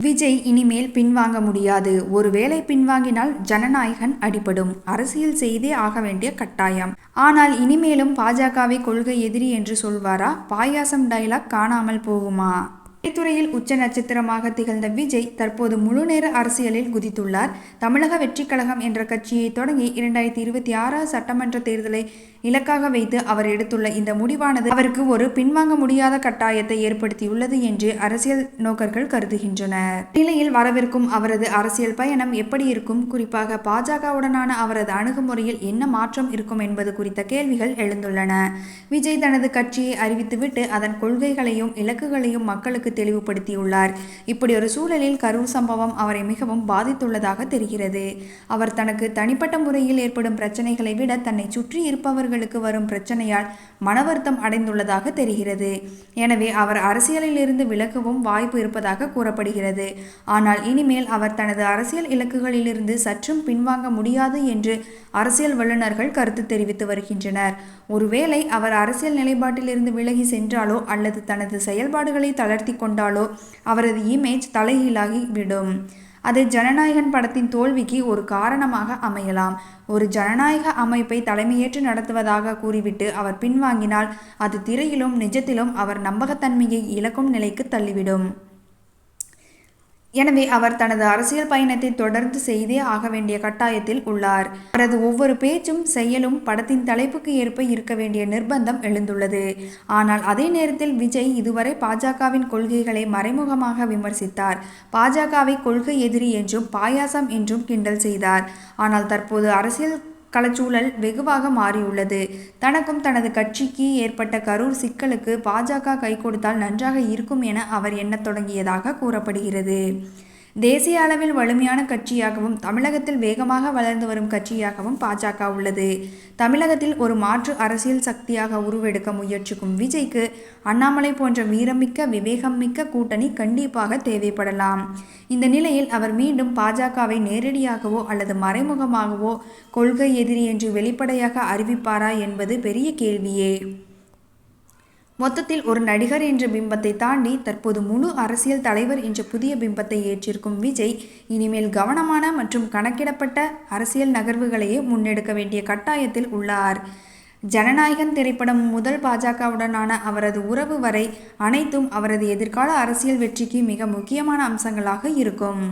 விஜய் இனிமேல் பின்வாங்க முடியாது. ஒருவேளை பின்வாங்கினால் ஜனநாயகன் அடிபடும். அரசியல் செய்தே ஆக வேண்டிய கட்டாயம். ஆனால் இனிமேலும் பாஜகவை கொள்கை எதிரி என்று சொல்வாரா? பாயாசம் டைலாக் காணாமல் போகுமா? திரைத்துறையில் உச்ச நட்சத்திரமாக திகழ்ந்த விஜய் தற்போது முழுநேர அரசியலில் குதித்துள்ளார். தமிழக வெற்றிக் கழகம் என்ற கட்சியை தொடங்கி இரண்டாயிரத்தி இருபத்தி ஆறாவது சட்டமன்ற தேர்தலை இலக்காக வைத்து அவர் எடுத்துள்ள இந்த முடிவானது அவருக்கு ஒரு பின்வாங்க முடியாத கட்டாயத்தை ஏற்படுத்தியுள்ளது என்று அரசியல் நோக்கர்கள் கருதுகின்றனர். நிலையில் வரவிருக்கும் அவரது அரசியல் பயணம் எப்படி இருக்கும்? குறிப்பாக பாஜகவுடனான அவரது அணுகுமுறையில் என்ன மாற்றம் இருக்கும் என்பது குறித்த கேள்விகள் எழுந்துள்ளன. விஜய் தனது கட்சியை அறிவித்துவிட்டு அதன் கொள்கைகளையும் இலக்குகளையும் மக்களுக்கு தெளிவுபடுத்தியுள்ளார். இப்படி ஒரு சூழலில் கரூர் சம்பவம் அவரை மிகவும் பாதித்துள்ளதாக தெரிகிறது. அவர் தனக்கு தனிப்பட்ட முறையில் ஏற்படும் பிரச்சனைகளை விட தன்னை சுற்றி இருப்பவர்களுக்கு வரும் பிரச்சனையால் மனவருத்தம் அடைந்துள்ளதாக தெரிகிறது. எனவே அவர் அரசியலில் இருந்து விலகவும் வாய்ப்பு இருப்பதாக கூறப்படுகிறது. ஆனால் இனிமேல் அவர் தனது அரசியல் இலக்குகளிலிருந்து சற்றும் பின்வாங்க முடியாது என்று அரசியல் வல்லுநர்கள் கருத்து தெரிவித்து வருகின்றனர். ஒருவேளை அவர் அரசியல் நிலைப்பாட்டிலிருந்து விலகி சென்றாலோ அல்லது தனது செயல்பாடுகளை தளர்த்தி கொண்டாலோ அவரது இமேஜ் தலைகீழாகி விடும். அது ஜனநாயகன் படத்தின் தோல்விக்கு ஒரு காரணமாக அமையலாம். ஒரு ஜனநாயக அமைப்பை தலைமையேற்று நடத்துவதாக கூறிவிட்டு அவர் பின்வாங்கினால் அது திரையிலும் நிஜத்திலும் அவர் நம்பகத்தன்மையை இழக்கும் நிலைக்கு தள்ளிவிடும். எனவே அவர் தனது அரசியல் பயணத்தை தொடர்ந்து செய்தே ஆக வேண்டிய கட்டாயத்தில் உள்ளார். அவரது ஒவ்வொரு பேச்சும் செயலும் படத்தின் தலைப்புக்கு ஏற்ப இருக்க வேண்டிய நிர்பந்தம் எழுந்துள்ளது. ஆனால் அதே நேரத்தில் விஜய் இதுவரை பாஜகவின் கொள்கைகளை மறைமுகமாக விமர்சித்தார். பாஜகவை கொள்கை எதிரி என்றும் பாயாசம் என்றும் கிண்டல் செய்தார். ஆனால் தற்போது அரசியல் களச்சூழல் வெகுவாக மாறியுள்ளது. தனக்கும் தனது கட்சிக்கு ஏற்பட்ட கரூர் சிக்கலுக்கு பாஜக கை கொடுத்தால் நன்றாக இருக்கும் என அவர் எண்ணத் தொடங்கியதாக கூறப்படுகிறது. தேசிய அளவில் வலிமையான கட்சியாகவும் தமிழகத்தில் வேகமாக வளர்ந்து வரும் கட்சியாகவும் பாஜக உள்ளது. தமிழகத்தில் ஒரு மாற்று அரசியல் சக்தியாக உருவெடுக்க முயற்சிக்கும் விஜய்க்கு அண்ணாமலை போன்ற வீரமிக்க விவேகம் மிக்க கூட்டணி கண்டிப்பாக தேவைப்படலாம். இந்த நிலையில் அவர் மீண்டும் பாஜகவை நேரடியாகவோ அல்லது மறைமுகமாகவோ கொள்கை எதிரி என்று வெளிப்படையாக அறிவிப்பாரா என்பது பெரிய கேள்வியே. மொத்தத்தில் ஒரு நடிகர் என்ற பிம்பத்தை தாண்டி தற்போது முழு அரசியல் தலைவர் என்ற புதிய பிம்பத்தை ஏற்றிருக்கும் விஜய் இனிமேல் கவனமான மற்றும் கணக்கிடப்பட்ட அரசியல் நகர்வுகளையே முன்னெடுக்க வேண்டிய கட்டாயத்தில் உள்ளார். ஜனநாயகன் திரைப்படம் முதல் பாஜகவுடனான அவரது உறவு வரை அனைத்தும் அவரது எதிர்கால அரசியல் வெற்றிக்கு மிக முக்கியமான அம்சங்களாக இருக்கும்.